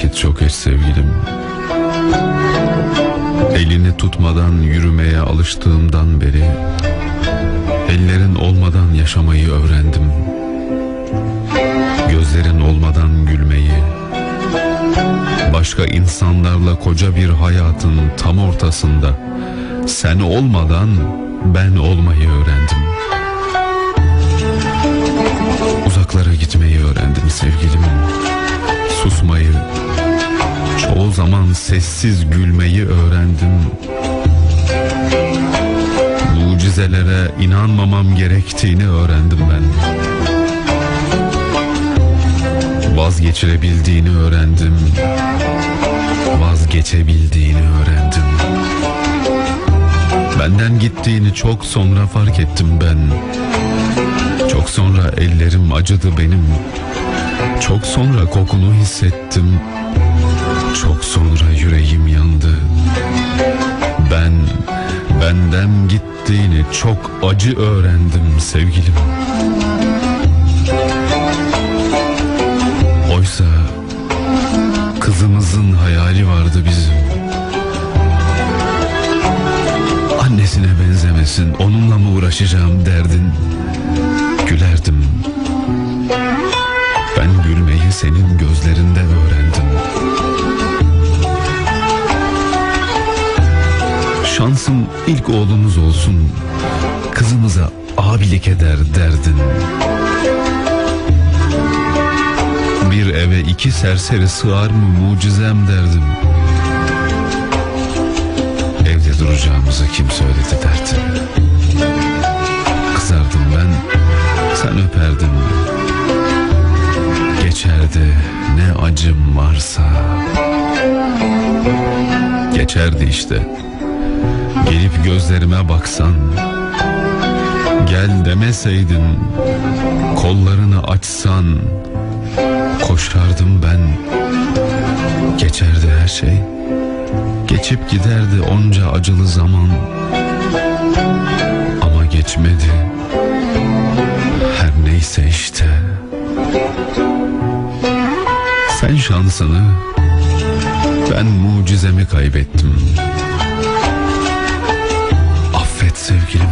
vakit çok geç sevgilim. Elini tutmadan yürümeye alıştığımdan beri ellerin olmadan yaşamayı öğrendim. Gözlerin olmadan gülmeyi, başka insanlarla koca bir hayatın tam ortasında sen olmadan ben olmayı öğrendim. Uzaklara gitmeyi öğrendim sevgilim. Zaman sessiz gülmeyi öğrendim. Mucizelere inanmamam gerektiğini öğrendim ben. Vazgeçirebildiğini öğrendim. Vazgeçebildiğini öğrendim. Benden gittiğini çok sonra fark ettim ben. Çok sonra ellerim acıdı benim. Çok sonra kokunu hissettim. Çok sonra yüreğim yandı. Ben benden gittiğini çok acı öğrendim sevgilim. Oysa kızımızın hayali vardı bizim. Annesine benzemesin, onunla mı uğraşacağım derdin. Gülerdim. Şansım ilk oğlumuz olsun. Kızımıza abilik eder derdin. Bir eve iki serseri sığar mı mucizem derdim. Evde duracağımızı kim söyledi derdin. Kızardım ben, sen öperdin. Geçerdi ne acım varsa. Geçerdi işte. Gelip gözlerime baksan. Gel demeseydin, kollarını açsan. Koşardım ben. Geçerdi her şey. Geçip giderdi onca acılı zaman. Ama geçmedi. Her neyse işte. Sen şansını, ben mucizemi kaybettim sevgilim.